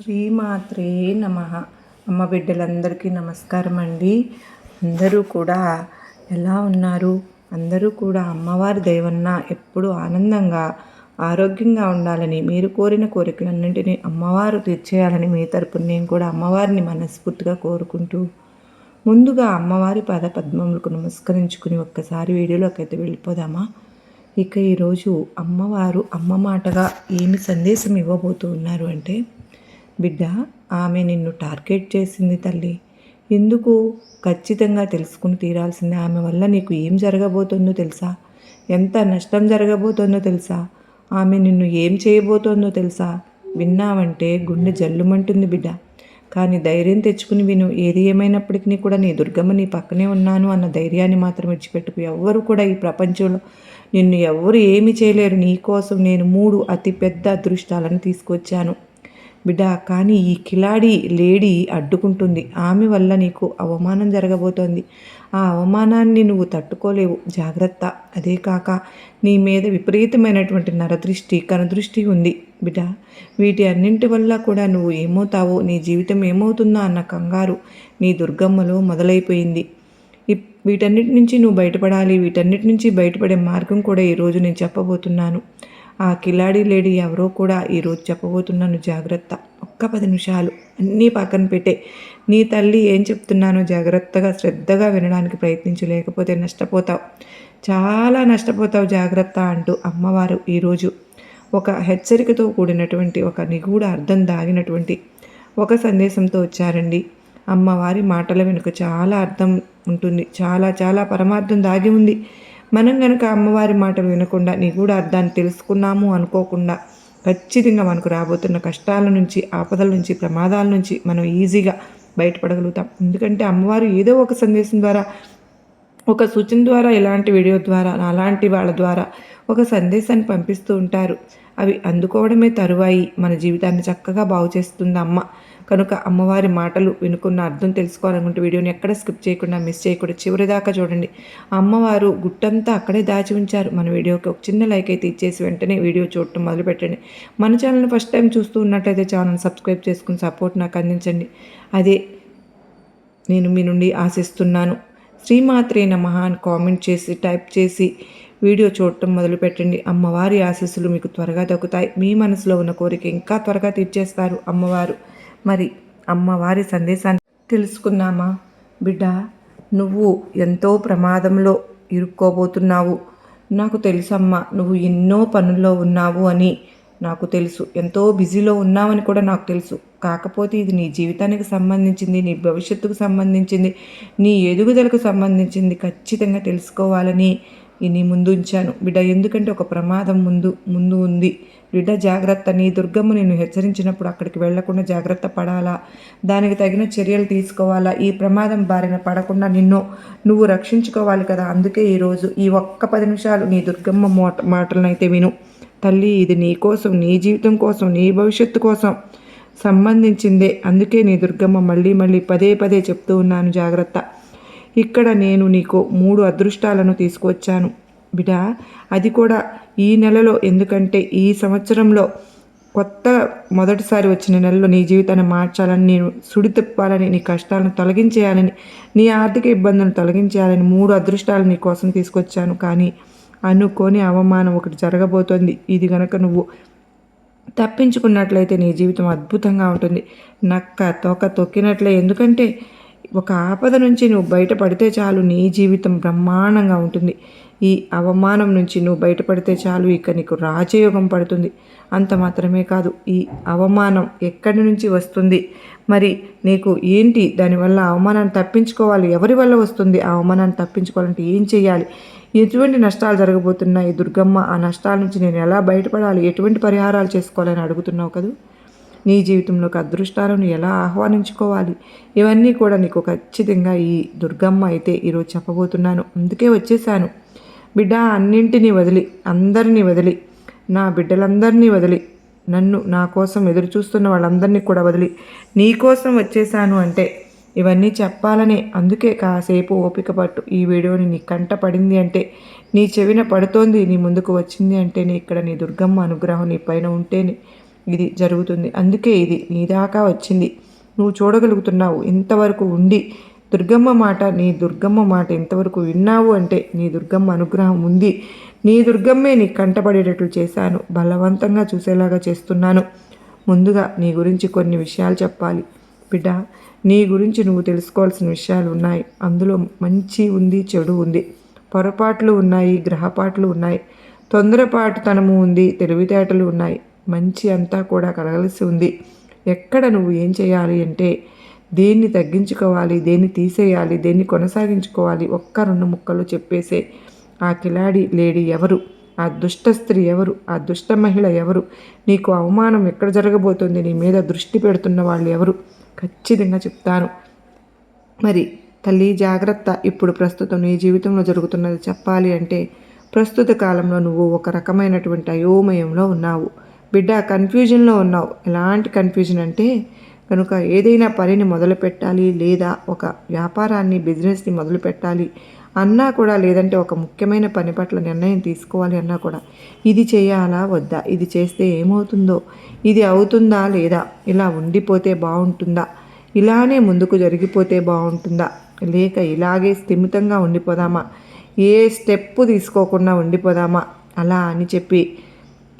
శ్రీమాత్రే నమ. అమ్మ బిడ్డలందరికీ నమస్కారం అండి అందరూ కూడా ఎలా ఉన్నారు? అందరూ కూడా అమ్మవారి దేవన్న ఎప్పుడూ ఆనందంగా ఆరోగ్యంగా ఉండాలని మీరు కోరిన కోరికలన్నింటినీ అమ్మవారు తీర్చేయాలని మీ తరపున నేను కూడా అమ్మవారిని మనస్ఫూర్తిగా కోరుకుంటూ ముందుగా అమ్మవారి పద పద్మములకు నమస్కరించుకుని ఒక్కసారి వీడియోలోకి అయితే వెళ్ళిపోదామా? ఇక ఈరోజు అమ్మవారు అమ్మ మాటగా ఏమి సందేశం ఇవ్వబోతూ ఉన్నారు అంటే బిడ్డ ఆమె నిన్ను టార్గెట్ చేసింది తల్లి. ఎందుకు? ఖచ్చితంగా తెలుసుకుని తీరాల్సిందే ఆమె వల్ల నీకు ఏం జరగబోతుందో తెలుసా? ఎంత నష్టం జరగబోతోందో తెలుసా? ఆమె నిన్ను ఏం చేయబోతోందో తెలుసా? విన్నావంటే గుండె జల్లుమంటుంది బిడ్డ. కానీ ధైర్యం తెచ్చుకుని విను ఏది ఏమైనప్పటికీ కూడా నీ దుర్గమ్మ నీ పక్కనే ఉన్నాను అన్న ధైర్యాన్ని మాత్రం విడిచిపెట్టుకు. ఎవ్వరు కూడా ఈ ప్రపంచంలో నిన్ను ఎవరు ఏమి చేయలేరు. నీ కోసం నేను మూడు అతిపెద్ద అదృష్టాలను తీసుకొచ్చాను. బిడ్డ కానీ ఈ కిలాడి లేడీ అడ్డుకుంటుంది. ఆమె వల్ల నీకు అవమానం జరగబోతోంది. ఆ అవమానాన్ని నువ్వు తట్టుకోలేవు. జాగ్రత్త. అదే కాక నీ మీద విపరీతమైనటువంటి నరదృష్టి కనదృష్టి ఉంది. బిడ్డ వీటి అన్నింటి వల్ల కూడా నువ్వు ఏమవుతావో నీ జీవితం ఏమవుతుందో అన్న కంగారు నీ దుర్గమ్మలో మొదలైపోయింది. వీటన్నిటి నుంచి నువ్వు బయటపడాలి. వీటన్నిటి నుంచి బయటపడే మార్గం కూడా ఈరోజు నేను చెప్పబోతున్నాను. ఆ కిలాడి లేడీ ఎవరో కూడా ఈరోజు చెప్పబోతున్నాను. జాగ్రత్త. ఒక్క పది నిమిషాలు. అన్నీ పక్కన పెట్టే. నీ తల్లి ఏం చెప్తున్నానో జాగ్రత్తగా శ్రద్ధగా వినడానికి ప్రయత్నించు. లేకపోతే నష్టపోతావు. చాలా నష్టపోతావు జాగ్రత్త అంటూ అమ్మవారు ఈరోజు ఒక హెచ్చరికతో కూడినటువంటి ఒక నిగూఢ అర్థం దాగినటువంటి ఒక సందేశంతో వచ్చారండి. అమ్మవారి మాటల వెనుక చాలా అర్థం ఉంటుంది. చాలా చాలా పరమార్థం దాగి ఉంది. మనం కనుక అమ్మవారి మాటలు వినకుండా నీ కూడా అర్థాన్ని తెలుసుకున్నాము అనుకోకుండా ఖచ్చితంగా మనకు రాబోతున్న కష్టాల నుంచి ఆపదల నుంచి ప్రమాదాల నుంచి మనం ఈజీగా బయటపడగలుగుతాం. ఎందుకంటే అమ్మవారు ఏదో ఒక సందేశం ద్వారా ఒక సూచన ద్వారా ఇలాంటి వీడియో ద్వారా అలాంటి వాళ్ళ ద్వారా ఒక సందేశాన్ని పంపిస్తూ ఉంటారు. అవి అందుకోవడమే తరువాయి మన జీవితాన్ని చక్కగా బాగు చేస్తుంది అమ్మ. కనుక అమ్మవారి మాటలు వినుకున్న అర్థం తెలుసుకోవాలనుకుంటే వీడియోని ఎక్కడ స్కిప్ చేయకుండా మిస్ చేయకుండా చివరి దాకా చూడండి. అమ్మవారు గుట్టంతా అక్కడే దాచి ఉంచారు. మన వీడియోకి ఒక చిన్న లైక్ అయితే ఇచ్చేసి వెంటనే వీడియో చూడటం మొదలుపెట్టండి. మన ఛానల్ని ఫస్ట్ టైం చూస్తూ ఉన్నట్టయితే ఛానల్ సబ్స్క్రైబ్ చేసుకుని సపోర్ట్ నాకు అందించండి. అదే నేను మీ నుండి ఆశిస్తున్నాను. శ్రీమాత్రే నమః అని కామెంట్ చేసి టైప్ చేసి వీడియో చూడటం మొదలుపెట్టండి. అమ్మవారి ఆశీస్సులు మీకు త్వరగా దక్కుతాయి. మీ మనసులో ఉన్న కోరిక ఇంకా త్వరగా తీర్చేస్తారు అమ్మవారు. మరి అమ్మవారి సందేశాన్ని తెలుసుకున్నామా? బిడ్డ నువ్వు ఎంతో ప్రమాదంలో ఇరుక్కోబోతున్నావు. నాకు తెలుసమ్మా నువ్వు ఎన్నో పనుల్లో ఉన్నావు అని నాకు తెలుసు. ఎంతో బిజీలో ఉన్నావని కూడా నాకు తెలుసు. కాకపోతే ఇది నీ జీవితానికి సంబంధించింది నీ భవిష్యత్తుకు సంబంధించింది నీ ఎదుగుదలకు సంబంధించింది. ఖచ్చితంగా తెలుసుకోవాలని నీ ముందు ఉంచాను. బిడ్డ ఎందుకంటే ఒక ప్రమాదం ముందు ముందు ఉంది. బిడ్డ జాగ్రత్త. నీ దుర్గమ్మ నిన్ను హెచ్చరించినప్పుడు అక్కడికి వెళ్ళకుండా జాగ్రత్త పడాలా? దానికి తగిన చర్యలు తీసుకోవాలా? ఈ ప్రమాదం బారిన పడకుండా నిన్ను నువ్వు రక్షించుకోవాలి కదా? అందుకే ఈరోజు ఈ ఒక్క పది నిమిషాలు నీ దుర్గమ్మ మోట మాటలనైతే విను. తల్లి ఇది నీ కోసం నీ జీవితం కోసం నీ భవిష్యత్తు కోసం సంబంధించిందే. అందుకే నీ దుర్గమ్మ మళ్ళీ మళ్ళీ పదే పదే చెప్తూ ఉన్నాను జాగ్రత్త. ఇక్కడ నేను నీకు మూడు అదృష్టాలను తీసుకువచ్చాను. బిడా అది కూడా ఈ నెలలో. ఎందుకంటే ఈ సంవత్సరంలో కొత్త మొదటిసారి వచ్చిన నెలలో నీ జీవితాన్ని మార్చాలని నేను సుడి తిప్పాలని నీ కష్టాలను తొలగించేయాలని నీ ఆర్థిక ఇబ్బందులను తొలగించేయాలని మూడు అదృష్టాలు నీ కోసం తీసుకొచ్చాను. కానీ అనుకోని అవమానం ఒకటి జరగబోతోంది. ఇది గనక నువ్వు తప్పించుకున్నట్లయితే నీ జీవితం అద్భుతంగా ఉంటుంది. నక్క తోక తొక్కినట్లే. ఎందుకంటే ఒక ఆపద నుంచి నువ్వు బయటపడితే చాలు నీ జీవితం బ్రహ్మాండంగా ఉంటుంది. ఈ అవమానం నుంచి నువ్వు బయటపడితే చాలు ఇక నీకు రాజయోగం పడుతుంది. అంత మాత్రమే కాదు ఈ అవమానం ఎక్కడి నుంచి వస్తుంది? మరి నీకు ఏంటి? దానివల్ల అవమానాన్ని తప్పించుకోవాలి. ఎవరి వల్ల వస్తుంది ఆ అవమానాన్ని తప్పించుకోవాలంటే ఏం చేయాలి ఎటువంటి నష్టాలు జరగబోతున్నాయి? దుర్గమ్మ ఆ నష్టాల నుంచి నేను ఎలా బయటపడాలి? ఎటువంటి పరిహారాలు చేసుకోవాలని అడుగుతున్నావు కదా? నీ జీవితంలోకి అదృష్టాలను ఎలా ఆహ్వానించుకోవాలి? ఇవన్నీ కూడా నీకు ఖచ్చితంగా ఈ దుర్గమ్మ అయితే ఈరోజు చెప్పబోతున్నాను. అందుకే వచ్చేసాను. బిడ్డ అన్నింటినీ వదిలి అందరినీ వదిలి నా బిడ్డలందరినీ వదిలి నన్ను నా కోసం ఎదురు చూస్తున్న వాళ్ళందరినీ కూడా వదిలి నీ కోసం వచ్చేసాను అంటే ఇవన్నీ చెప్పాలనే అందుకే కాసేపు ఓపిక పట్టు. ఈ వీడియోని నీ కంట పడింది అంటే నీ చెవిన పడుతోంది నీ ముందుకు వచ్చింది అంటే నీ ఇక్కడ నీ దుర్గమ్మ అనుగ్రహం నీ పైన ఉంటేనే ఇది జరుగుతుంది. అందుకే ఇది నీ దాకా వచ్చింది. నువ్వు చూడగలుగుతున్నావు. ఇంతవరకు ఉండి దుర్గమ్మ మాట నీ దుర్గమ్మ మాట ఇంతవరకు విన్నావు అంటే నీ దుర్గమ్మ అనుగ్రహం ఉంది. నీ దుర్గమ్మే నీ కంటపడేటట్లు చేశాను. బలవంతంగా చూసేలాగా చేస్తున్నాను. ముందుగా నీ గురించి కొన్ని విషయాలు చెప్పాలి. బిడ్డ నీ గురించి నువ్వు తెలుసుకోవాల్సిన విషయాలు ఉన్నాయి. అందులో మంచి ఉంది చెడు ఉంది. పొరపాట్లు ఉన్నాయి గ్రహపాట్లు ఉన్నాయి. తొందరపాటుతనము ఉంది తెలివితేటలు ఉన్నాయి. మంచి అంతా కూడా కలగలిసి ఉంది. ఎక్కడ నువ్వు ఏం చేయాలి అంటే దేన్ని తగ్గించుకోవాలి దేన్ని తీసేయాలి దేన్ని కొనసాగించుకోవాలి ఒక్క రెండు ముక్కలు చెప్పేసే ఆ కిలాడి లేడీ ఎవరు? ఆ దుష్ట స్త్రీ ఎవరు? ఆ దుష్ట మహిళ ఎవరు? నీకు అవమానం ఎక్కడ జరగబోతుంది? నీ మీద దృష్టి పెడుతున్న వాళ్ళు ఎవరు? ఖచ్చితంగా చెప్తాను. మరి తల్లి జాగ్రత్త. ఇప్పుడు ప్రస్తుతం నీ జీవితంలో జరుగుతున్నది చెప్పాలి అంటే ప్రస్తుత కాలంలో నువ్వు ఒక రకమైనటువంటి అయోమయంలో ఉన్నావు. బిడ్డ కన్ఫ్యూజన్లో ఉన్నావు. ఎలాంటి కన్ఫ్యూజన్ అంటే కనుక ఏదైనా పనిని మొదలు పెట్టాలి లేదా ఒక వ్యాపారాన్ని బిజినెస్ని మొదలు పెట్టాలి అన్నా కూడా లేదంటే ఒక ముఖ్యమైన పని పట్ల నిర్ణయం తీసుకోవాలి అన్నా కూడా ఇది చేయాలా వద్దా? ఇది చేస్తే ఏమవుతుందో? ఇది అవుతుందా లేదా? ఇలా ఉండిపోతే బాగుంటుందా? ఇలానే ముందుకు జరిగిపోతే బాగుంటుందా? లేక ఇలాగే స్థిమితంగా ఉండిపోదామా? ఏ స్టెప్ తీసుకోకుండా ఉండిపోదామా? అలా అని చెప్పి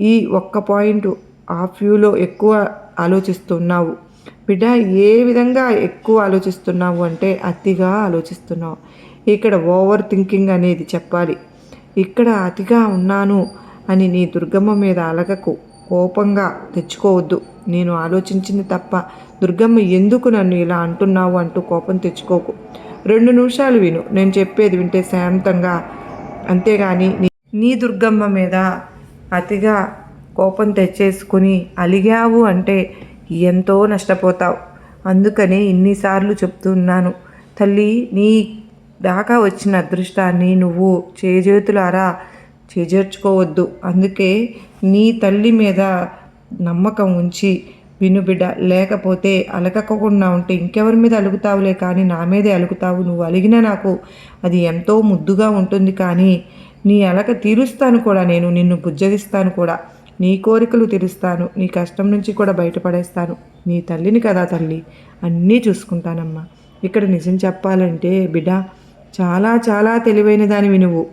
ఈ ఒక్క పాయింట్ ఆ ఫ్యూలో ఎక్కువ ఆలోచిస్తున్నావు. బిడ్డ ఏ విధంగా ఎక్కువ ఆలోచిస్తున్నావు అంటే అతిగా ఆలోచిస్తున్నావు. ఇక్కడ ఓవర్ థింకింగ్ అనేది చెప్పాలి. ఇక్కడ అతిగా ఉన్నాను అని నీ దుర్గమ్మ మీద అలగకు. కోపంగా తెచ్చుకోవద్దు. నేను ఆలోచించింది తప్ప దుర్గమ్మ ఎందుకు నన్ను ఇలా అంటున్నావు అంటూ కోపం తెచ్చుకోకు. రెండు నిమిషాలు విను. నేను చెప్పేది వింటే శాంతంగా. అంతేగాని నీ- దుర్గమ్మ మీద అతిగా కోపం తెచ్చేసుకుని అలిగావు అంటే ఎంతో నష్టపోతావు. అందుకనే ఇన్నిసార్లు చెప్తున్నాను తల్లి నీ దాకా వచ్చిన అదృష్టాన్ని నువ్వు చేజేతులారా చేజేర్చుకోవద్దు. అందుకే నీ తల్లి మీద నమ్మకం ఉంచి విను బిడ్డ లేకపోతే అలగకుండా ఉంటే ఇంకెవరి మీద అలుగుతావులే కానీ నా మీదే అలుగుతావు. నువ్వు అలిగినా నాకు అది ఎంతో ముద్దుగా ఉంటుంది కానీ నీ అలక తీరుస్తాను కూడా నేను నిన్ను బుజ్జగిస్తాను కూడా. నీ కోరికలు తీరుస్తాను నీ కష్టం నుంచి కూడా బయటపడేస్తాను. నీ తల్లిని కదా తల్లి అన్నీ చూసుకుంటానమ్మా. ఇక్కడ నిజం చెప్పాలంటే బిడ్డ చాలా చాలా తెలివైన దానివి నువ్వు.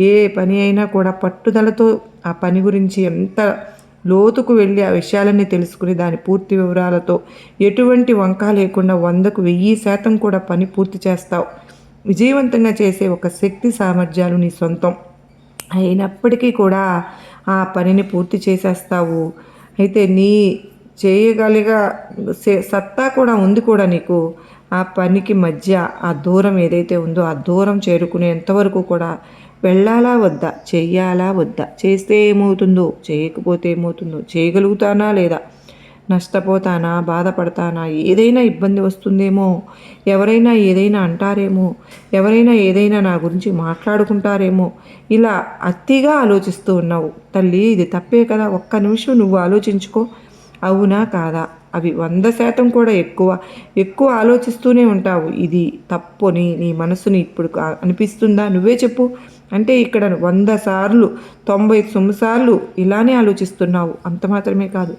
ఏ పని అయినా కూడా పట్టుదలతో ఆ పని గురించి ఎంత లోతుకు వెళ్ళి ఆ విషయాలన్నీ తెలుసుకుని దాని పూర్తి వివరాలతో ఎటువంటి వంక లేకుండా వందకు వెయ్యి శాతం కూడా పని పూర్తి చేస్తావు. విజయవంతంగా చేసే ఒక శక్తి సామర్థ్యాలు నీ సొంతం. అయినప్పటికీ కూడా ఆ పనిని పూర్తి చేసేస్తావు. అయితే నీ చేయగలిగా సే- సత్తా కూడా ఉంది కూడా నీకు. ఆ పనికి మధ్య ఆ దూరం ఏదైతే ఉందో ఆ దూరం చేరుకునేంతవరకు కూడా వెళ్ళాలా వద్దా? చెయ్యాలా వద్దా? చేస్తే ఏమవుతుందో చేయకపోతే ఏమవుతుందో చేయగలుగుతానా లేదా? నష్టపోతానా బాధపడతానా ఏదైనా ఇబ్బంది వస్తుందేమో ఎవరైనా ఏదైనా అంటారేమో ఎవరైనా ఏదైనా నా గురించి మాట్లాడుకుంటారేమో ఇలా అతిగా ఆలోచిస్తూ ఉన్నావు. తల్లి ఇది తప్పే కదా ఒక్క నిమిషం నువ్వు ఆలోచించుకో. అవునా కాదా? అవి వంద శాతం కూడా ఎక్కువ ఎక్కువ ఆలోచిస్తూనే ఉంటావు. ఇది తప్పుని నీ మనసుని ఇప్పుడు అనిపిస్తుందా? నువ్వే చెప్పు. అంటే ఇక్కడ వంద సార్లు తొంభై తొమ్మిది సార్లు ఇలానే ఆలోచిస్తున్నావు. అంత మాత్రమే కాదు.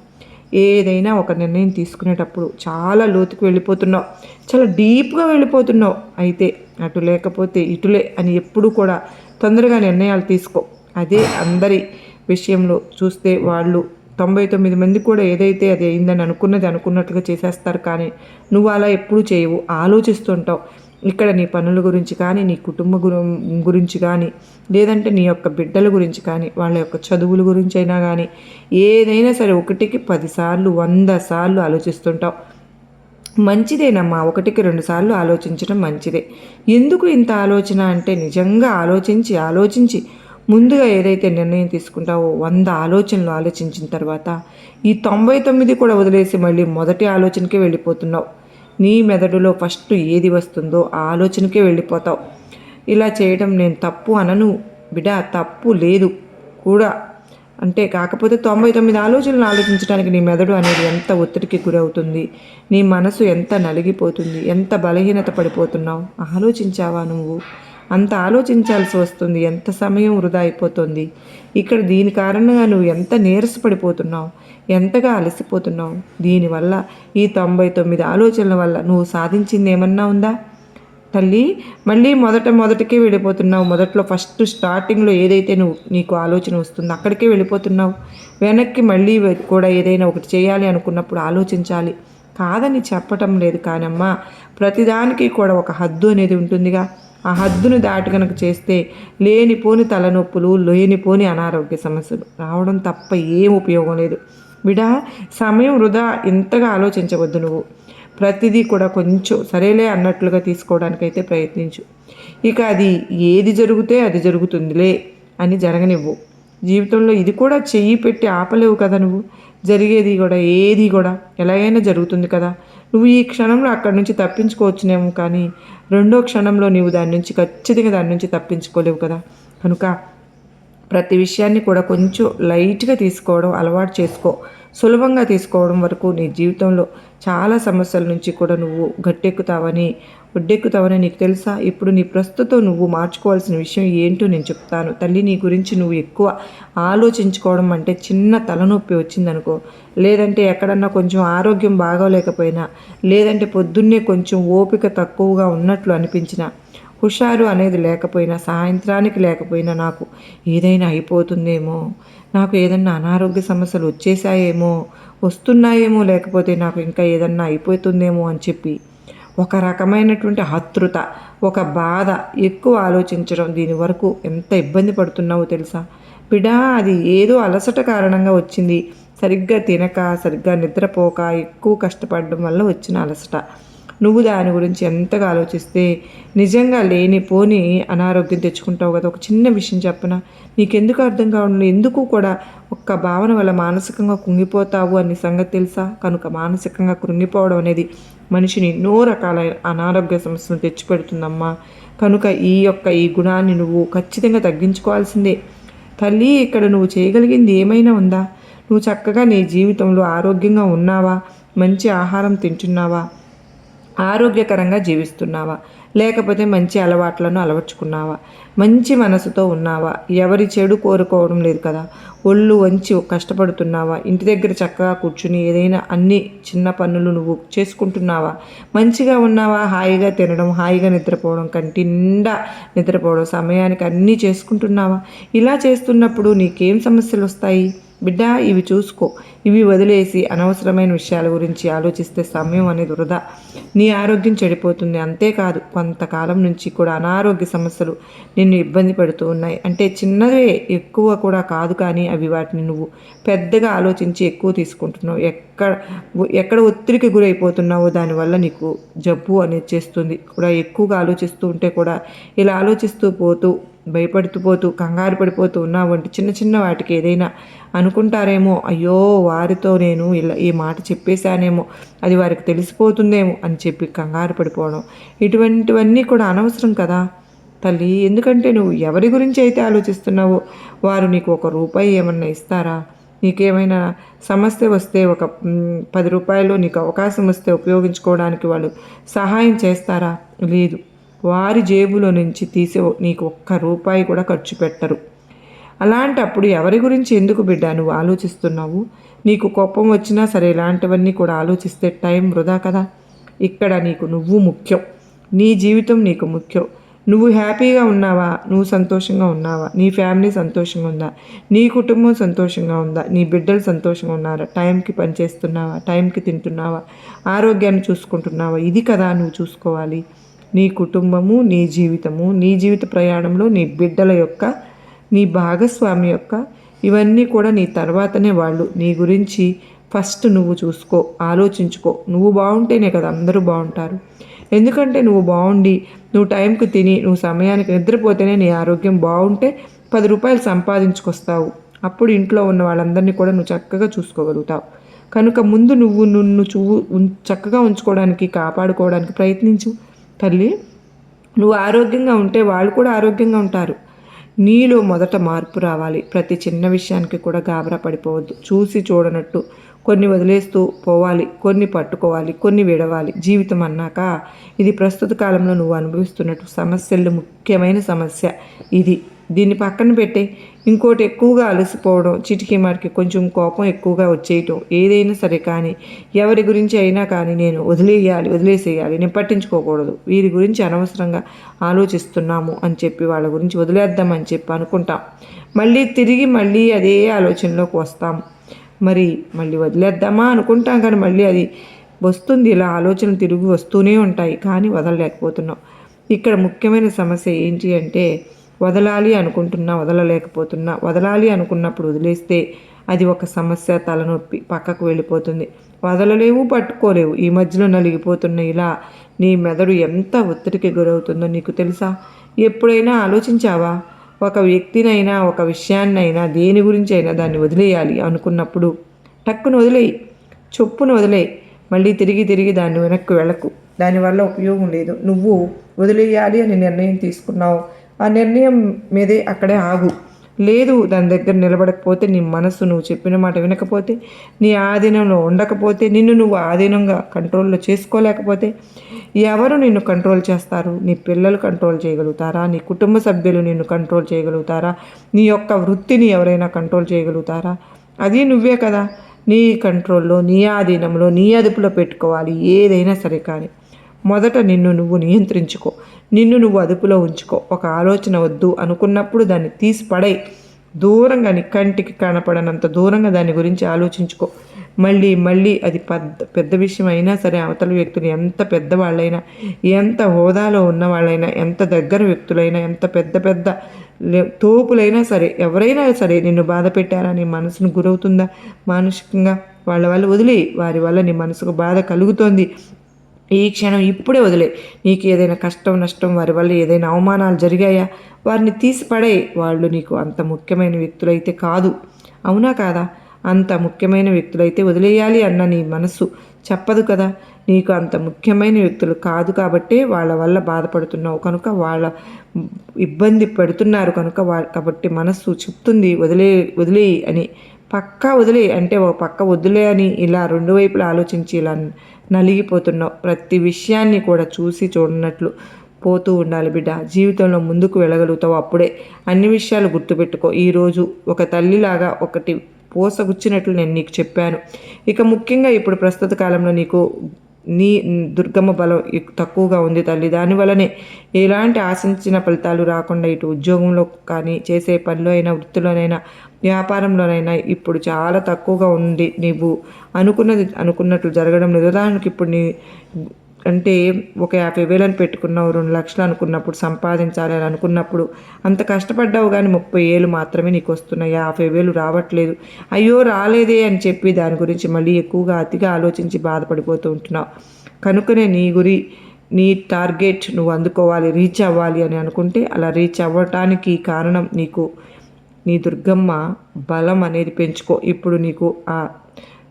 ఏదైనా ఒక నిర్ణయం తీసుకునేటప్పుడు చాలా లోతుకు వెళ్ళిపోతున్నావు. చాలా డీప్గా వెళ్ళిపోతున్నావు. అయితే అటు లేకపోతే ఇటులే అని ఎప్పుడు కూడా తొందరగా నిర్ణయాలు తీసుకో. అదే అందరి విషయంలో చూస్తే వాళ్ళు తొంభై తొమ్మిది మంది కూడా ఏదైతే అది అయిందని అనుకున్నది అనుకున్నట్లుగా చేసేస్తారు కానీ నువ్వు అలా ఎప్పుడు చేయవు. ఆలోచిస్తుంటావు. ఇక్కడ నీ పనుల గురించి కానీ నీ కుటుంబ గురు గురించి కానీ లేదంటే నీ యొక్క బిడ్డల గురించి కానీ వాళ్ళ యొక్క చదువుల గురించి అయినా కానీ ఏదైనా సరే ఒకటికి పదిసార్లు వంద సార్లు ఆలోచిస్తుంటావు. మంచిదేనమ్మా ఒకటికి రెండు సార్లు ఆలోచించడం మంచిదే. ఎందుకు ఇంత ఆలోచన అంటే నిజంగా ఆలోచించి ఆలోచించి ముందుగా ఏదైతే నిర్ణయం తీసుకుంటావో వంద ఆలోచనలు ఆలోచించిన తర్వాత ఈ తొంభై తొమ్మిది కూడా వదిలేసి మళ్ళీ మొదటి ఆలోచనకే వెళ్ళిపోతున్నావు. నీ మెదడులో ఫస్ట్ ఏది వస్తుందో ఆ ఆలోచనకే వెళ్ళిపోతావు. ఇలా చేయడం నేను తప్పు అనను. బిడా తప్పు లేదు కూడా. అంటే కాకపోతే తొంభై తొమ్మిది ఆలోచనలు ఆలోచించడానికి నీ మెదడు అనేది ఎంత ఒత్తిడికి గురవుతుంది? నీ మనసు ఎంత నలిగిపోతుంది? ఎంత బలహీనత పడిపోతున్నావు? ఆలోచించావా నువ్వు? అంత ఆలోచించాల్సి వస్తుంది. ఎంత సమయం వృధా అయిపోతుంది? ఇక్కడ దీని కారణంగా నువ్వు ఎంత నీరసపడిపోతున్నావు? ఎంతగా అలసిపోతున్నావు? దీనివల్ల ఈ తొంభై తొమ్మిది ఆలోచనల వల్ల నువ్వు సాధించింది ఏమన్నా ఉందా? తల్లి మళ్ళీ మొదట మొదటికే వెళ్ళిపోతున్నావు. మొదట్లో ఫస్ట్ స్టార్టింగ్లో ఏదైతే నువ్వు నీకు ఆలోచన వస్తుందో అక్కడికే వెళ్ళిపోతున్నావు. వెనక్కి మళ్ళీ కూడా ఏదైనా ఒకటి చేయాలి అనుకున్నప్పుడు ఆలోచించాలి. కాదని చెప్పటం లేదు కానమ్మా ప్రతిదానికి కూడా ఒక హద్దు అనేది ఉంటుందిగా. ఆ హద్దును దాటి కనుక చేస్తే లేనిపోని తలనొప్పులు లేనిపోని అనారోగ్య సమస్యలు రావడం తప్ప ఏం ఉపయోగం లేదు. బిడా సమయం వృధా ఇంతగా ఆలోచించవద్దు నువ్వు. ప్రతిదీ కూడా కొంచెం సరేలే అన్నట్లుగా తీసుకోవడానికైతే ప్రయత్నించు. ఇక అది ఏది జరిగితే అది జరుగుతుందిలే అని జరగనివ్వు. జీవితంలో ఇది కూడా చెయ్యి పెట్టి ఆపలేవు కదా నువ్వు. జరిగేది కూడా ఏది కూడా ఎలాగైనా జరుగుతుంది కదా. నువ్వు ఈ క్షణంలో అక్కడి నుంచి తప్పించుకోవచ్చునేమో కానీ రెండో క్షణంలో నీవు దాని నుంచి ఖచ్చితంగా దాని నుంచి తప్పించుకోలేవు కదా. కనుక ప్రతి విషయాన్ని కూడా కొంచెం లైట్గా తీసుకోవడం అలవాటు చేసుకో. సులభంగా తీసుకోవడం వరకు నీ జీవితంలో చాలా సమస్యల నుంచి కూడా నువ్వు గట్టెక్కుతావని ఒడ్డెక్కుతావని నీకు తెలుసా? ఇప్పుడు నీ ప్రస్తుతం నువ్వు మార్చుకోవాల్సిన విషయం ఏంటో నేను చెప్తాను. తల్లి నీ గురించి నువ్వు ఎక్కువ ఆలోచించుకోవడం అంటే చిన్న తలనొప్పి వచ్చిందనుకో లేదంటే ఎక్కడన్నా కొంచెం ఆరోగ్యం బాగోలేకపోయినా లేదంటే పొద్దున్నే కొంచెం ఓపిక తక్కువగా ఉన్నట్లు అనిపించినా హుషారు అనేది లేకపోయినా సాయంత్రానికి లేకపోయినా నాకు ఏదైనా అయిపోతుందేమో నాకు ఏదన్నా అనారోగ్య సమస్యలు వచ్చేసాయేమో వస్తున్నాయేమో లేకపోతే నాకు ఇంకా ఏదన్నా అయిపోతుందేమో అని చెప్పి ఒక రకమైనటువంటి ఆతృత ఒక బాధ ఎక్కువ ఆలోచించడం దీని వరకు ఎంత ఇబ్బంది పడుతున్నావో తెలుసా? బిడా అది ఏదో అలసట కారణంగా వచ్చింది. సరిగ్గా తినక సరిగ్గా నిద్రపోక ఎక్కువ కష్టపడడం వల్ల వచ్చిన అలసట. నువ్వు దాని గురించి ఎంతగా ఆలోచిస్తే నిజంగా లేని పోని అనారోగ్యం తెచ్చుకుంటావు కదా. ఒక చిన్న విషయం చెప్పనా? నీకెందుకు అర్థం కావడం ఎందుకు కూడా ఒక్క భావన వల్ల మానసికంగా కుంగిపోతావు అనే సంగతి తెలుసా? కనుక మానసికంగా కృంగిపోవడం అనేది మనిషిని ఎన్నో రకాల అనారోగ్య సమస్యలు తెచ్చిపెడుతుందమ్మా. కనుక ఈ యొక్క ఈ గుణాన్ని నువ్వు ఖచ్చితంగా తగ్గించుకోవాల్సిందే. తల్లి ఇక్కడ నువ్వు చేయగలిగింది ఏమైనా ఉందా? నువ్వు చక్కగా నీ జీవితంలో ఆరోగ్యంగా ఉన్నావా? మంచి ఆహారం తింటున్నావా? ఆరోగ్యకరంగా జీవిస్తున్నావా? లేకపోతే మంచి అలవాట్లను అలవర్చుకున్నావా? మంచి మనసుతో ఉన్నావా? ఎవరి చెడు కోరుకోవడం లేదు కదా? ఒళ్ళు వంచి కష్టపడుతున్నావా? ఇంటి దగ్గర చక్కగా కూర్చుని ఏదైనా అన్ని చిన్న పనులు నువ్వు చేసుకుంటున్నావా? మంచిగా ఉన్నావా? హాయిగా తినడం హాయిగా నిద్రపోవడం కంటి నిండా నిద్రపోవడం సమయానికి అన్నీ చేసుకుంటున్నావా? ఇలా చేస్తున్నప్పుడు నీకేం సమస్యలు వస్తాయి బిడ్డ ఇవి చూసుకో. ఇవి వదిలేసి అనవసరమైన విషయాల గురించి ఆలోచిస్తే సమయం అనేది వృధా. నీ ఆరోగ్యం చెడిపోతుంది. అంతేకాదు కొంతకాలం నుంచి కూడా అనారోగ్య సమస్యలు నిన్ను ఇబ్బంది పెడుతూ ఉన్నాయి. అంటే చిన్నవే ఎక్కువ కూడా కాదు కానీ అవి వాటిని నువ్వు పెద్దగా ఆలోచించి ఎక్కువ తీసుకుంటున్నావు. ఎక్కడ ఎక్కడ ఒత్తిడికి గురైపోతున్నావో దానివల్ల నీకు జబ్బు అనేది చేస్తుంది. కూడా ఎక్కువగా ఆలోచిస్తూ ఉంటే కూడా ఇలా ఆలోచిస్తూ పోతూ భయపడిపోతూ కంగారు పడిపోతూ ఉన్నా వంటి చిన్న చిన్న వాటికి ఏదైనా అనుకుంటారేమో అయ్యో వారితో నేను ఇలా ఈ మాట చెప్పేశానేమో అది వారికి తెలిసిపోతుందేమో అని చెప్పి కంగారు పడిపోవడం. ఇటువంటివన్నీ కూడా అనవసరం కదా. తల్లి ఎందుకంటే నువ్వు ఎవరి గురించి అయితే ఆలోచిస్తున్నావో వారు నీకు ఒక రూపాయి ఏమన్నా ఇస్తారా? నీకేమైనా సమస్య వస్తే ఒక పది రూపాయలు నీకు అవకాశం వస్తే ఉపయోగించుకోవడానికి వాళ్ళు సహాయం చేస్తారా? లేదు. వారి జేబులో నుంచి తీసి నీకు ఒక్క రూపాయి కూడా ఖర్చు పెట్టరు. అలాంటప్పుడు ఎవరి గురించి ఎందుకు బిడ్డ నువ్వు ఆలోచిస్తున్నావు? నీకు కోపం వచ్చినా సరే ఇలాంటివన్నీ కూడా ఆలోచిస్తే టైం వృధా కదా? ఇక్కడ నీకు నువ్వు ముఖ్యం. నీ జీవితం నీకు ముఖ్యం. నువ్వు హ్యాపీగా ఉన్నావా? నువ్వు సంతోషంగా ఉన్నావా? నీ ఫ్యామిలీ సంతోషంగా ఉందా? నీ కుటుంబం సంతోషంగా ఉందా? నీ బిడ్డలు సంతోషంగా ఉన్నారా? టైంకి పనిచేస్తున్నావా? టైంకి తింటున్నావా? ఆరోగ్యాన్ని చూసుకుంటున్నావా? ఇది కదా నువ్వు చూసుకోవాలి. నీ కుటుంబము నీ జీవితము నీ జీవిత ప్రయాణంలో నీ బిడ్డల యొక్క నీ భాగస్వామి యొక్క ఇవన్నీ కూడా నీ తర్వాతనే వాళ్ళు. నీ గురించి ఫస్ట్ నువ్వు చూసుకో ఆలోచించుకో. నువ్వు బాగుంటేనే కదా అందరూ బాగుంటారు. ఎందుకంటే నువ్వు బాగుండి నువ్వు టైంకి తిని నువ్వు సమయానికి నిద్రపోతేనే నీ ఆరోగ్యం బాగుంటే పది రూపాయలు సంపాదించుకొస్తావు. అప్పుడు ఇంట్లో ఉన్న వాళ్ళందరినీ కూడా నువ్వు చక్కగా చూసుకోగలుగుతావు. కనుక ముందు నువ్వు నిన్ను చూ చక్కగా ఉంచుకోవడానికి కాపాడుకోవడానికి ప్రయత్నించు. తల్లి నువ్వు ఆరోగ్యంగా ఉంటే వాళ్ళు కూడా ఆరోగ్యంగా ఉంటారు. నీలో మొదట మార్పు రావాలి. ప్రతి చిన్న విషయానికి కూడా గాబరా పడిపోవద్దు. చూసి చూడనట్టు కొన్ని వదిలేస్తూ పోవాలి. కొన్ని పట్టుకోవాలి. కొన్ని విడవాలి. జీవితం అన్నాక ఇది ప్రస్తుత కాలంలో నువ్వు అనుభవిస్తున్నట్టు సమస్యల్లో ముఖ్యమైన సమస్య. ఇది దీన్ని పక్కన పెట్టే. ఇంకోటి ఎక్కువగా అలసిపోవడం చిటికీ మాటికి కొంచెం కోపం ఎక్కువగా వచ్చేయటం ఏదైనా సరే కానీ ఎవరి గురించి అయినా కానీ నేను వదిలేయాలి వదిలేసేయాలి నేను పట్టించుకోకూడదు. వీరి గురించి అనవసరంగా ఆలోచిస్తున్నాము అని చెప్పి వాళ్ళ గురించి వదిలేద్దామని చెప్పి అనుకుంటాం. మళ్ళీ తిరిగి మళ్ళీ అదే ఆలోచనలోకి వస్తాం. మరి మళ్ళీ వదిలేద్దామా అనుకుంటాం కానీ మళ్ళీ అది వస్తుంది. ఇలా ఆలోచనలు తిరిగి వస్తూనే ఉంటాయి కానీ వదలలేకపోతున్నాం. ఇక్కడ ముఖ్యమైన సమస్య ఏంటి అంటే వదలాలి అనుకుంటున్నా వదలలేకపోతున్నా వదలాలి అనుకున్నప్పుడు వదిలేస్తే అది ఒక సమస్య తలనొప్పి పక్కకు వెళ్ళిపోతుంది. వదలలేవు పట్టుకోలేవు. ఈ మధ్యలో నలిగిపోతున్న ఇలా నీ మెదడు ఎంత ఒత్తిడికి గురవుతుందో నీకు తెలుసా? ఎప్పుడైనా ఆలోచించావా? ఒక వ్యక్తినైనా ఒక విషయాన్నైనా దేని గురించి అయినా దాన్ని వదిలేయాలి అనుకున్నప్పుడు టక్కును వదిలేయి. చొప్పును వదిలేయి. మళ్ళీ తిరిగి తిరిగి దాన్ని వెనక్కి వెళ్ళకు. దానివల్ల ఉపయోగం లేదు. నువ్వు వదిలేయాలి అని నిర్ణయం తీసుకున్నావు. ఆ నిర్ణయం మీదే అక్కడే ఆగు. లేదు దాని దగ్గర నిలబడకపోతే నీ మనసు నువ్వు చెప్పిన మాట వినకపోతే నీ ఆధీనంలో ఉండకపోతే నిన్ను నువ్వు ఆధీనంగా కంట్రోల్లో చేసుకోలేకపోతే ఎవరు నిన్ను కంట్రోల్ చేస్తారు? నీ పిల్లలు కంట్రోల్ చేయగలుగుతారా? నీ కుటుంబ సభ్యులు నిన్ను కంట్రోల్ చేయగలుగుతారా? నీ యొక్క వృత్తిని ఎవరైనా కంట్రోల్ చేయగలుగుతారా? అది నువ్వే కదా. నీ కంట్రోల్లో నీ ఆధీనంలో నీ అదుపులో పెట్టుకోవాలి. ఏదైనా సరే కానీ. మొదట నిన్ను నువ్వు నియంత్రించుకో. నిన్ను నువ్వు అదుపులో ఉంచుకో. ఒక ఆలోచన వద్దు అనుకున్నప్పుడు దాన్ని తీసి పడై దూరంగా నీ కంటికి కనపడనంత దూరంగా దాని గురించి ఆలోచించుకో. మళ్ళీ మళ్ళీ అది పెద్ద పెద్ద విషయం అయినా సరే అవతల వ్యక్తులు ఎంత పెద్దవాళ్ళైనా ఎంత హోదాలో ఉన్న వాళ్ళైనా ఎంత దగ్గర వ్యక్తులైనా ఎంత పెద్ద పెద్ద తోపులైనా సరే ఎవరైనా సరే నిన్ను బాధ పెట్టారా? నీ మనసును గురవుతుందా? మానసికంగా వాళ్ళ వల్ల వదిలే వారి వల్ల నీ మనసుకు బాధ కలుగుతోంది. ఈ క్షణం ఇప్పుడే వదిలే. నీకు ఏదైనా కష్టం నష్టం వారి వల్ల ఏదైనా అవమానాలు జరిగాయా? వారిని తీసిపడే వాళ్ళు నీకు అంత ముఖ్యమైన వ్యక్తులైతే కాదు. అవునా కాదా? అంత ముఖ్యమైన వ్యక్తులైతే వదిలేయాలి అన్న నీ మనస్సు చెప్పదు కదా? నీకు అంత ముఖ్యమైన వ్యక్తులు కాదు కాబట్టే వాళ్ళ వల్ల బాధపడుతున్నావు. కనుక వాళ్ళ ఇబ్బంది పెడుతున్నారు కనుక వా కాబట్టి మనస్సు చెప్తుంది వదిలే వదిలేయి అని. పక్కా వదిలే అంటే ఒక పక్క వదిలే అని ఇలా రెండు వైపులా ఆలోచించి ఇలా నలిగిపోతున్నావు. ప్రతి విషయాన్ని కూడా చూసి చూడనట్లు పోతూ ఉండాలి బిడ్డ. జీవితంలో ముందుకు వెళ్ళగలుగుతావు అప్పుడే. అన్ని విషయాలు గుర్తుపెట్టుకో. ఈరోజు ఒక తల్లిలాగా ఒకటి పోసగుచ్చినట్లు నేను నీకు చెప్పాను. ఇక ముఖ్యంగా ఇప్పుడు ప్రస్తుత కాలంలో నీకు నీ దుర్గమ్మ బలం తక్కువగా ఉంది తల్లి. దానివల్లనే ఎలాంటి ఆశించిన ఫలితాలు రాకుండా ఇటు ఉద్యోగంలో కానీ చేసే పనిలో అయినా వృత్తిలోనైనా వ్యాపారంలోనైనా ఇప్పుడు చాలా తక్కువగా ఉంది. నీవు అనుకున్నది అనుకున్నట్లు జరగడం లేదు. ఉదాహరణకి ఇప్పుడు నీ అంటే ఒక యాభై వేలని పెట్టుకున్నావు రెండు లక్షలు అనుకున్నప్పుడు సంపాదించాలి అని అనుకున్నప్పుడు అంత కష్టపడ్డావు కానీ ముప్పై ఏళ్ళు మాత్రమే నీకు వస్తున్నాయి యాభై వేలు రావట్లేదు. అయ్యో రాలేదే అని చెప్పి దాని గురించి మళ్ళీ ఎక్కువగా అతిగా ఆలోచించి బాధపడిపోతూ ఉంటున్నావు. కనుకనే నీ గురి నీ టార్గెట్ నువ్వు అందుకోవాలి రీచ్ అవ్వాలి అని అనుకుంటే అలా రీచ్ అవ్వటానికి కారణం నీకు నీ దుర్గమ్మ బలం అనేది పెంచుకో. ఇప్పుడు నీకు ఆ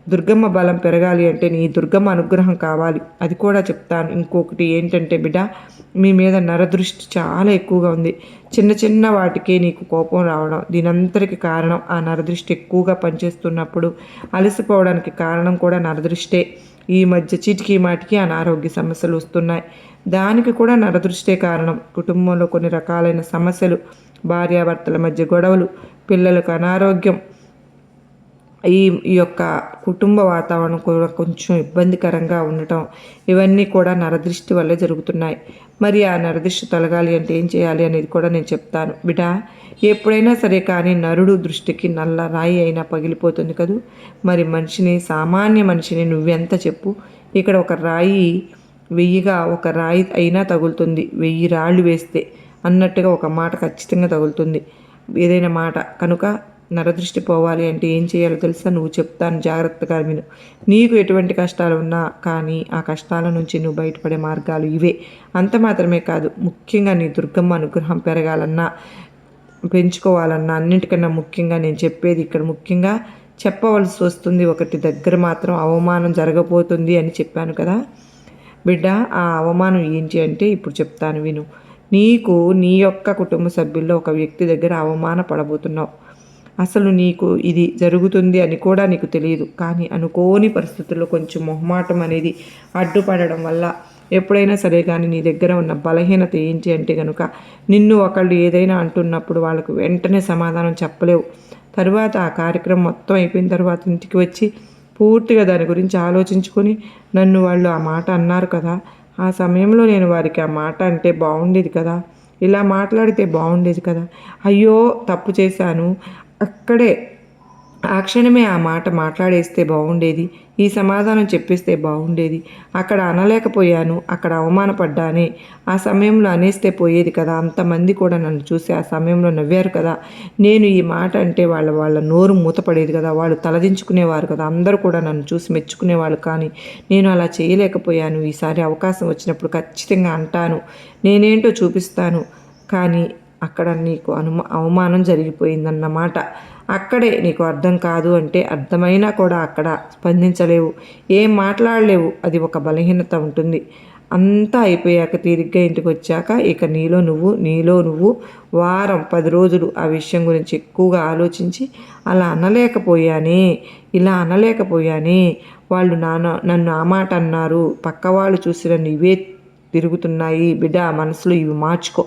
దుర్గమ్మ బలం పెరగాలి అంటే నీ దుర్గమ్మ అనుగ్రహం కావాలి. అది కూడా చెప్తాను. ఇంకొకటి ఏంటంటే బిడ్డ మీ మీద నరదృష్టి చాలా ఎక్కువగా ఉంది. చిన్న చిన్న వాటికే నీకు కోపం రావడం దీనంతరికి కారణం. ఆ నరదృష్టి ఎక్కువగా పనిచేస్తున్నప్పుడు అలసిపోవడానికి కారణం కూడా నరదృష్టే. ఈ మధ్య చిటికీ మాటికి అనారోగ్య సమస్యలు వస్తున్నాయి. దానికి కూడా నరదృష్టే కారణం. కుటుంబంలో కొన్ని రకాలైన సమస్యలు భార్యాభర్తల మధ్య గొడవలు పిల్లలకు అనారోగ్యం ఈ ఈ యొక్క కుటుంబ వాతావరణం కూడా కొంచెం ఇబ్బందికరంగా ఉండటం ఇవన్నీ కూడా నరదృష్టి వల్లే జరుగుతున్నాయి. మరి ఆ నరదృష్టి తొలగాలి అంటే ఏం చేయాలి అనేది కూడా నేను చెప్తాను. బిడ్డ ఎప్పుడైనా సరే కానీ నరుడు దృష్టికి నల్ల రాయి అయినా పగిలిపోతుంది కదూ? మరి మనిషిని సామాన్య మనిషిని నువ్వెంత చెప్పు? ఇక్కడ ఒక రాయి వెయ్యిగా ఒక రాయి అయినా తగులుతుంది. వెయ్యి రాళ్ళు వేస్తే అన్నట్టుగా ఒక మాట ఖచ్చితంగా తగులుతుంది. ఏదైనా మాట. కనుక నరదృష్టి పోవాలి అంటే ఏం చేయాలో తెలుసా? నువ్వు చెప్తాను జాగ్రత్తగా విను. నీకు ఎటువంటి కష్టాలు ఉన్నా కానీ ఆ కష్టాల నుంచి నువ్వు బయటపడే మార్గాలు ఇవే. అంత మాత్రమే కాదు ముఖ్యంగా నీ దుర్గమ్మ అనుగ్రహం పెరగాలన్నా పెంచుకోవాలన్నా అన్నింటికన్నా ముఖ్యంగా నేను చెప్పేది ఇక్కడ ముఖ్యంగా చెప్పవలసి వస్తుంది ఒకటి దగ్గర మాత్రం అవమానం జరగబోతుంది అని చెప్పాను కదా. బిడ్డ ఆ అవమానం ఏంటి అంటే ఇప్పుడు చెప్తాను విను. నీకు నీ యొక్క కుటుంబ సభ్యుల్లో ఒక వ్యక్తి దగ్గర అవమాన పడబోతున్నావు. అసలు నీకు ఇది జరుగుతుంది అని కూడా నీకు తెలియదు. కానీ అనుకోని పరిస్థితుల్లో కొంచెం మొహమాటం అనేది అడ్డుపడడం వల్ల ఎప్పుడైనా సరే కానీ నీ దగ్గర ఉన్న బలహీనత ఏంటి అంటే కనుక నిన్ను ఒకళ్ళు ఏదైనా అంటున్నప్పుడు వాళ్ళకు వెంటనే సమాధానం చెప్పలేవు. తర్వాత ఆ కార్యక్రమం మొత్తం అయిపోయిన తర్వాత ఇంటికి వచ్చి పూర్తిగా దాని గురించి ఆలోచించుకొని నన్ను వాళ్ళు ఆ మాట అన్నారు కదా. ఆ సమయంలో నేను వారికి ఆ మాట అంటే బాగుండేది కదా. ఇలా మాట్లాడితే బాగుండేది కదా. అయ్యో తప్పు చేశాను. అక్కడే. ఆ క్షణమే ఆ మాట మాట్లాడేస్తే బాగుండేది ఈ సమాధానం చెప్పేస్తే బాగుండేది అక్కడ అనలేకపోయాను అక్కడ అవమానపడ్డానే. ఆ సమయంలో అనేస్తే పోయేది కదా. అంతమంది కూడా నన్ను చూసి ఆ సమయంలో నవ్వారు కదా. నేను ఈ మాట అంటే వాళ్ళ వాళ్ళ నోరు మూతపడేది కదా. వాళ్ళు తలదించుకునేవారు కదా. అందరూ కూడా నన్ను చూసి మెచ్చుకునేవాళ్ళు కానీ నేను అలా చేయలేకపోయాను. ఈసారి అవకాశం వచ్చినప్పుడు ఖచ్చితంగా అంటాను. నేనేంటో చూపిస్తాను. కానీ అక్కడ నీకు అనుమా అవమానం జరిగిపోయిందన్నమాట. అక్కడే నీకు అర్థం కాదు అంటే అర్థమైనా కూడా అక్కడ స్పందించలేవు. ఏం మాట్లాడలేవు. అది ఒక బలహీనత ఉంటుంది. అంతా అయిపోయాక తీరిగ్గా ఇంటికి వచ్చాక ఇక నీలో నువ్వు నీలో నువ్వు వారం పది రోజులు ఆ విషయం గురించి ఎక్కువగా ఆలోచించి అలా అనలేకపోయానే ఇలా అనలేకపోయానే వాళ్ళు నాన్న నన్ను ఆ మాట అన్నారు. పక్క వాళ్ళు చూసి నన్ను ఇవే తిరుగుతున్నాయి. బిడ్డ మనసులో ఇవి మార్చుకో.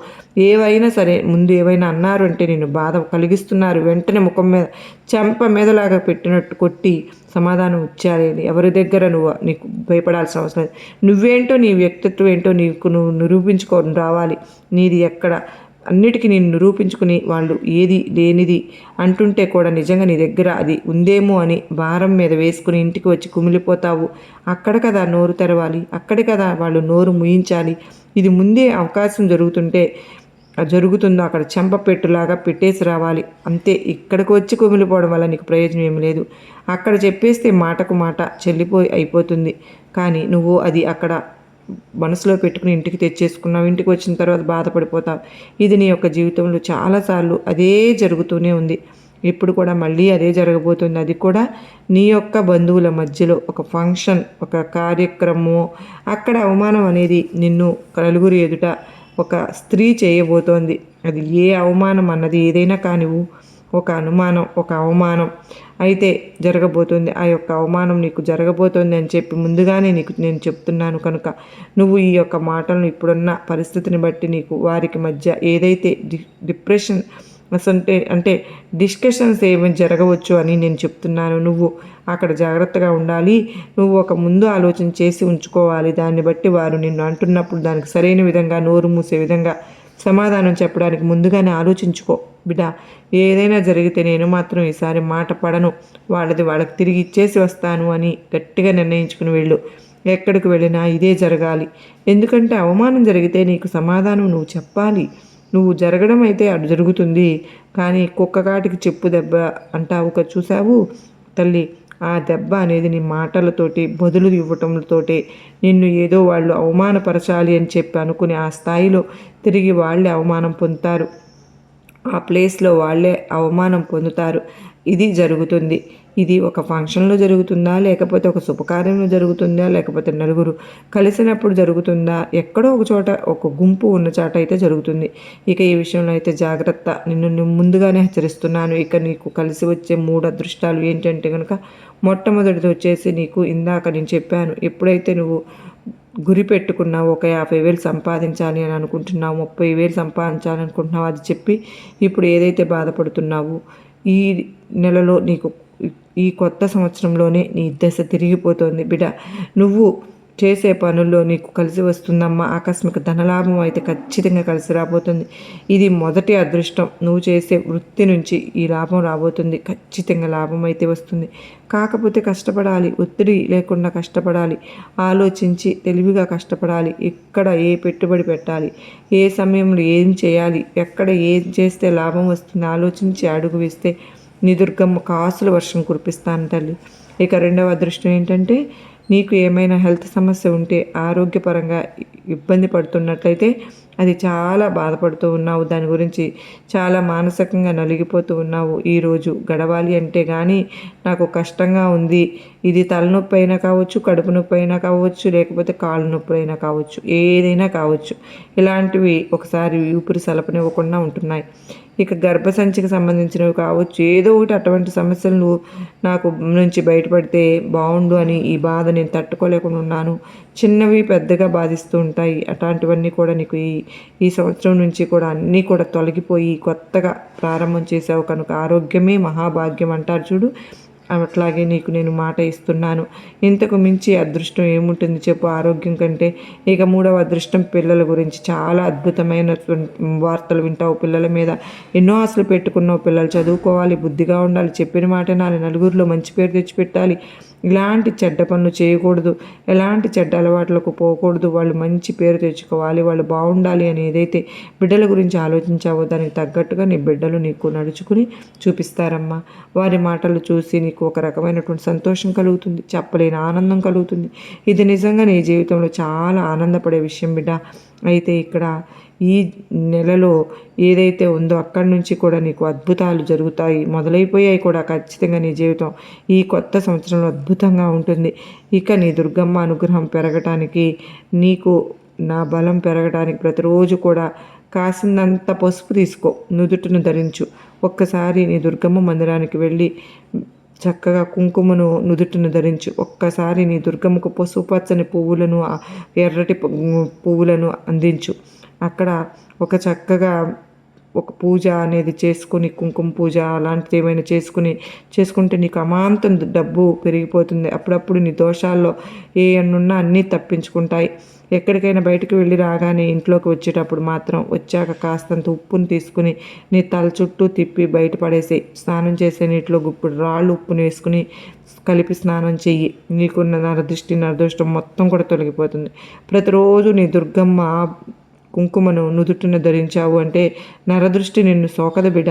ఏవైనా సరే ముందు ఏవైనా అన్నారు అంటే నేను బాధ కలిగిస్తున్నారు. వెంటనే ముఖం మీద చెంప మీదలాగా పెట్టినట్టు కొట్టి సమాధానం ఇచ్చారని ఎవరి దగ్గర నువ్వు నీకు భయపడాల్సిన అవసరం లేదు. నువ్వేంటో నీ వ్యక్తిత్వం ఏంటో నీకు నువ్వు నిరూపించుకొని రావాలి. నీది ఎక్కడ అన్నిటికీ నేను నిరూపించుకుని వాళ్ళు ఏది లేనిది అంటుంటే కూడా నిజంగా నీ దగ్గర అది ఉందేమో అని భారం మీద వేసుకుని ఇంటికి వచ్చి కుమిలిపోతావు. అక్కడ కదా నోరు తెరవాలి అక్కడ కదా వాళ్ళు నోరు ముయించాలి. ఇది ముందే అవకాశం జరుగుతుంటే జరుగుతుందో అక్కడ చెంప పెట్టులాగా పెట్టేసి రావాలి. అంతే ఇక్కడికి వచ్చి కుమిలిపోవడం వల్ల నీకు ప్రయోజనం ఏమి లేదు. అక్కడ చెప్పేస్తే మాటకు మాట చెల్లిపోయి అయిపోతుంది. కానీ నువ్వు అది అక్కడ మనసులో పెట్టుకుని ఇంటికి తెచ్చేసుకున్నావు ఇంటికి వచ్చిన తర్వాత బాధపడిపోతావు. ఇది నీ యొక్క జీవితంలో చాలాసార్లు అదే జరుగుతూనే ఉంది. ఇప్పుడు కూడా మళ్ళీ అదే జరగబోతుంది. అది కూడా నీ యొక్క బంధువుల మధ్యలో ఒక ఫంక్షన్ ఒక కార్యక్రమం అక్కడ అవమానం అనేది నిన్ను నలుగురు ఎదుట ఒక స్త్రీ చేయబోతోంది. అది ఏ అవమానం అన్నది ఏదైనా కానివ్వు ఒక అనుమానం ఒక అవమానం అయితే జరగబోతుంది. ఆ యొక్క అవమానం నీకు జరగబోతోంది అని చెప్పి ముందుగానే నీకు నేను చెప్తున్నాను కనుక నువ్వు ఈ యొక్క మాటలను ఇప్పుడున్న పరిస్థితిని బట్టి నీకు వారికి మధ్య ఏదైతే డి డిప్రెషన్ అసంటే అంటే డిస్కషన్స్ ఏమి జరగవచ్చు అని నేను చెప్తున్నాను. నువ్వు అక్కడ జాగ్రత్తగా ఉండాలి. నువ్వు ఒక ముందు ఆలోచన చేసి ఉంచుకోవాలి. దాన్ని బట్టి వారు నిన్ను అంటున్నప్పుడు దానికి సరైన విధంగా నోరు మూసే విధంగా సమాధానం చెప్పడానికి ముందుగానే ఆలోచించుకో. బిడ్డ ఏదైనా జరిగితే నేను మాత్రం ఈసారి మాట పడను. వాళ్ళది వాళ్ళకి తిరిగి ఇచ్చేసి వస్తాను అని గట్టిగా నిర్ణయించుకుని వెళ్ళు. ఎక్కడికి వెళ్ళినా ఇదే జరగాలి. ఎందుకంటే అవమానం జరిగితే నీకు సమాధానం నువ్వు చెప్పాలి. నువ్వు జరగడం అయితే అటు జరుగుతుంది. కానీ కుక్కకాటికి చెప్పు దెబ్బ అంటావు చూసావు తల్లి ఆ దెబ్బ అనేది నీ మాటలతోటి బదులు ఇవ్వటంతోటి నిన్ను ఏదో వాళ్ళు అవమానపరచాలి అని చెప్పి అనుకుని ఆ స్థాయిలో తిరిగి వాళ్ళే అవమానం పొందుతారు. ఆ ప్లేస్లో వాళ్ళే అవమానం పొందుతారు. ఇది జరుగుతుంది. ఇది ఒక ఫంక్షన్లో జరుగుతుందా లేకపోతే ఒక శుభకార్యంలో జరుగుతుందా లేకపోతే నలుగురు కలిసినప్పుడు జరుగుతుందా ఎక్కడో ఒక చోట ఒక గుంపు ఉన్న చోట అయితే జరుగుతుంది. ఇక ఈ విషయంలో అయితే జాగ్రత్త. నిన్ను ముందుగానే హెచ్చరిస్తున్నాను. ఇక నీకు కలిసి వచ్చే మూడు అదృష్టాలు ఏంటంటే కనుక మొట్టమొదటిది వచ్చేసి నీకు ఇందాక నేను చెప్పాను ఎప్పుడైతే నువ్వు గురి పెట్టుకున్నావు ఒక యాభై వేలు సంపాదించాలి అని అనుకుంటున్నావు ముప్పై వేలు సంపాదించాలి అనుకుంటున్నావు అది చెప్పి ఇప్పుడు ఏదైతే బాధపడుతున్నావు ఈ నెలలో నీకు ఈ కొత్త సంవత్సరంలోనే నీ దశ తిరిగిపోతుంది. బిడ నువ్వు చేసే పనుల్లో నీకు కలిసి వస్తుందమ్మా. ఆకస్మిక ధనలాభం అయితే ఖచ్చితంగా కలిసి రాబోతుంది. ఇది మొదటి అదృష్టం. నువ్వు చేసే వృత్తి నుంచి ఈ లాభం రాబోతుంది. ఖచ్చితంగా లాభం అయితే వస్తుంది. కాకపోతే కష్టపడాలి. ఒత్తిడి లేకుండా కష్టపడాలి. ఆలోచించి తెలివిగా కష్టపడాలి. ఎక్కడ ఏ పెట్టుబడి పెట్టాలి? ఏ సమయంలో ఏం చేయాలి? ఎక్కడ ఏం చేస్తే లాభం వస్తుంది? ఆలోచించి అడుగు వేస్తే నీ దుర్గమ్మ కాసుల వర్షం కురిపిస్తాను తల్లి. ఇక రెండవ అదృష్టం ఏంటంటే నీకు ఏమైనా హెల్త్ సమస్య ఉంటే ఆరోగ్యపరంగా ఇబ్బంది పడుతున్నట్లయితే అది చాలా బాధపడుతూ ఉన్నావు. దాని గురించి చాలా మానసికంగా నలిగిపోతూ ఉన్నావు. ఈరోజు గడవాలి అంటే కానీ నాకు కష్టంగా ఉంది. ఇది తలనొప్పి అయినా కావచ్చు కడుపు నొప్పి అయినా కావచ్చు లేకపోతే కాళ్ళు నొప్పి అయినా కావచ్చు ఏదైనా కావచ్చు. ఇలాంటివి ఒకసారి ఊపిరి సలపనివ్వకుండా ఉంటున్నాయి. ఇక గర్భసంచికి సంబంధించినవి కావచ్చు ఏదో ఒకటి అటువంటి సమస్యలు నాకు నుంచి బయటపడితే బాగుండు అని ఈ బాధ నేను తట్టుకోలేకుండా ఉన్నాను. చిన్నవి పెద్దగా బాధిస్తూ ఉంటాయి. అట్లాంటివన్నీ కూడా నీకు ఈ ఈ సంవత్సరం నుంచి కూడా అన్నీ కూడా తొలగిపోయి కొత్తగా ప్రారంభం చేసావు. కనుక ఆరోగ్యమే మహాభాగ్యం అంటారు చూడు. అట్లాగే నీకు నేను మాట ఇస్తున్నాను. ఇంతకు మించి అదృష్టం ఏముంటుంది చెప్పు? ఆరోగ్యం కంటే ఇక మూడవ అదృష్టం పిల్లల గురించి. చాలా అద్భుతమైన వార్తలు వింటావు పిల్లల మీద. ఎన్నో ఆశలు పెట్టుకున్నావు పిల్లలు. చదువుకోవాలి బుద్ధిగా ఉండాలి. చెప్పిన మాట నాలుగు నలుగురిలో మంచి పేరు తెచ్చిపెట్టాలి. ఇలాంటి చెడ్డ పనులు చేయకూడదు. ఎలాంటి చెడ్డ అలవాట్లకు పోకూడదు. వాళ్ళు మంచి పేరు తెచ్చుకోవాలి. వాళ్ళు బాగుండాలి అని ఏదైతే బిడ్డల గురించి ఆలోచించావో దానికి తగ్గట్టుగా నీ బిడ్డలు నీకు నడుచుకుని చూపిస్తారమ్మా. వారి మాటలు చూసి నీకు ఒక రకమైనటువంటి సంతోషం కలుగుతుంది. చెప్పలేని ఆనందం కలుగుతుంది. ఇది నిజంగా నీ జీవితంలో చాలా ఆనందపడే విషయం బిడ్డ. అయితే ఇక్కడ ఈ నెలలో ఏదైతే ఉందో అక్కడి నుంచి కూడా నీకు అద్భుతాలు జరుగుతాయి. మొదలైపోయాయి కూడా ఖచ్చితంగా నీ జీవితం. ఈ కొత్త సంవత్సరంలో అద్భుతంగా ఉంటుంది. ఇక నీ దుర్గమ్మ అనుగ్రహం పెరగటానికి నీకు నా బలం పెరగడానికి ప్రతిరోజు కూడా కాసినంత పసుపు తీసుకో నుదుటిని ధరించు. ఒక్కసారి నీ దుర్గమ్మ మందిరానికి వెళ్ళి చక్కగా కుంకుమను నుదుటను ధరించు. ఒక్కసారి నీ దుర్గమ్మకు పసుపు పచ్చని పువ్వులను ఎర్రటి పువ్వులను అందించు. అక్కడ ఒక చక్కగా ఒక పూజ అనేది చేసుకుని కుంకుమ పూజ అలాంటిది ఏమైనా చేసుకుని చేసుకుంటే నీకు అమాంతం డబ్బు పెరిగిపోతుంది. అప్పుడప్పుడు నీ దోషాల్లో ఏ అన్నున్నా అన్నీ తప్పించుకుంటాయి. ఎక్కడికైనా బయటకు వెళ్ళి రాగానే ఇంట్లోకి వచ్చేటప్పుడు మాత్రం వచ్చాక కాస్తంత ఉప్పుని తీసుకుని నీ తల చుట్టూ తిప్పి బయటపడేసి స్నానం చేసే నీటిలో గుప్పుడు రాళ్ళు ఉప్పును వేసుకుని కలిపి స్నానం చెయ్యి. నీకున్న నరదృష్టి నరదృష్టం మొత్తం కూడా తొలగిపోతుంది. ప్రతిరోజు నీ దుర్గమ్మ కుంకుమను నుదుటిన ధరించావు అంటే నరదృష్టి నిన్ను సోకద బిడ.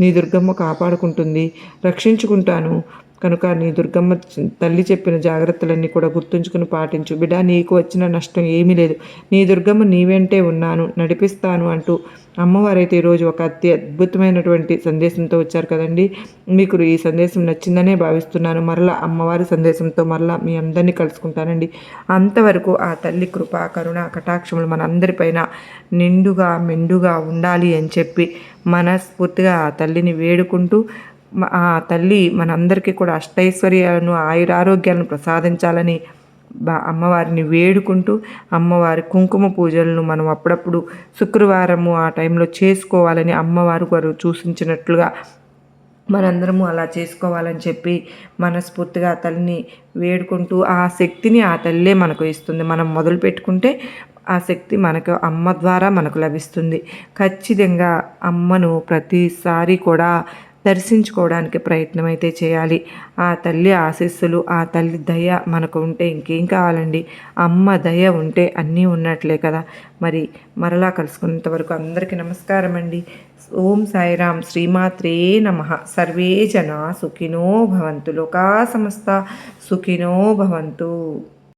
నీ దుర్గమ్మ కాపాడుకుంటుంది. రక్షించుకుంటాను. కనుక నీ దుర్గమ్మ తల్లి చెప్పిన జాగ్రత్తలన్నీ కూడా గుర్తుంచుకుని పాటించు. బిడా నీకు వచ్చిన నష్టం ఏమీ లేదు. నీ దుర్గమ్మ నీ వెంటే ఉన్నాను నడిపిస్తాను అంటూ అమ్మవారైతే ఈరోజు ఒక అతి అద్భుతమైనటువంటి సందేశంతో వచ్చారు కదండి. మీకు ఈ సందేశం నచ్చిందనే భావిస్తున్నాను. మరలా అమ్మవారి సందేశంతో మరలా మీ అందరినీ కలుసుకుంటానండి. అంతవరకు ఆ తల్లి కృప కరుణ కటాక్షములు మనందరిపైన నిండుగా మెండుగా ఉండాలి అని చెప్పి మనస్ఫూర్తిగా ఆ తల్లిని వేడుకుంటూ ఆ తల్లి మనందరికీ కూడా అష్టైశ్వర్యాలను ఆయురారోగ్యాలను ప్రసాదించాలని అమ్మవారిని వేడుకుంటూ అమ్మవారి కుంకుమ పూజలను మనం అప్పుడప్పుడు శుక్రవారము ఆ టైంలో చేసుకోవాలని అమ్మవారు వారు సూచించినట్లుగా మనందరము అలా చేసుకోవాలని చెప్పి మనస్ఫూర్తిగా ఆ తల్లిని వేడుకుంటూ ఆ శక్తిని ఆ తల్లే మనకు ఇస్తుంది. మనం మొదలు పెట్టుకుంటే ఆ శక్తి మనకు అమ్మ ద్వారా మనకు లభిస్తుంది. ఖచ్చితంగా అమ్మను ప్రతిసారి కూడా దర్శించుకోవడానికి ప్రయత్నం అయితే చేయాలి. ఆ తల్లి ఆశీస్సులు ఆ తల్లి దయ మనకు ఉంటే ఇంకేం కావాలండి? అమ్మ దయ ఉంటే అన్నీ ఉన్నట్లే కదా. మరి మరలా కలుసుకున్నంత వరకు అందరికీ నమస్కారం అండి. ఓం సాయిరామ్ శ్రీమాత్రే నమ. సర్వే జన సుఖినో భవంతు. లోకా సమస్త సుఖినో భవంతు.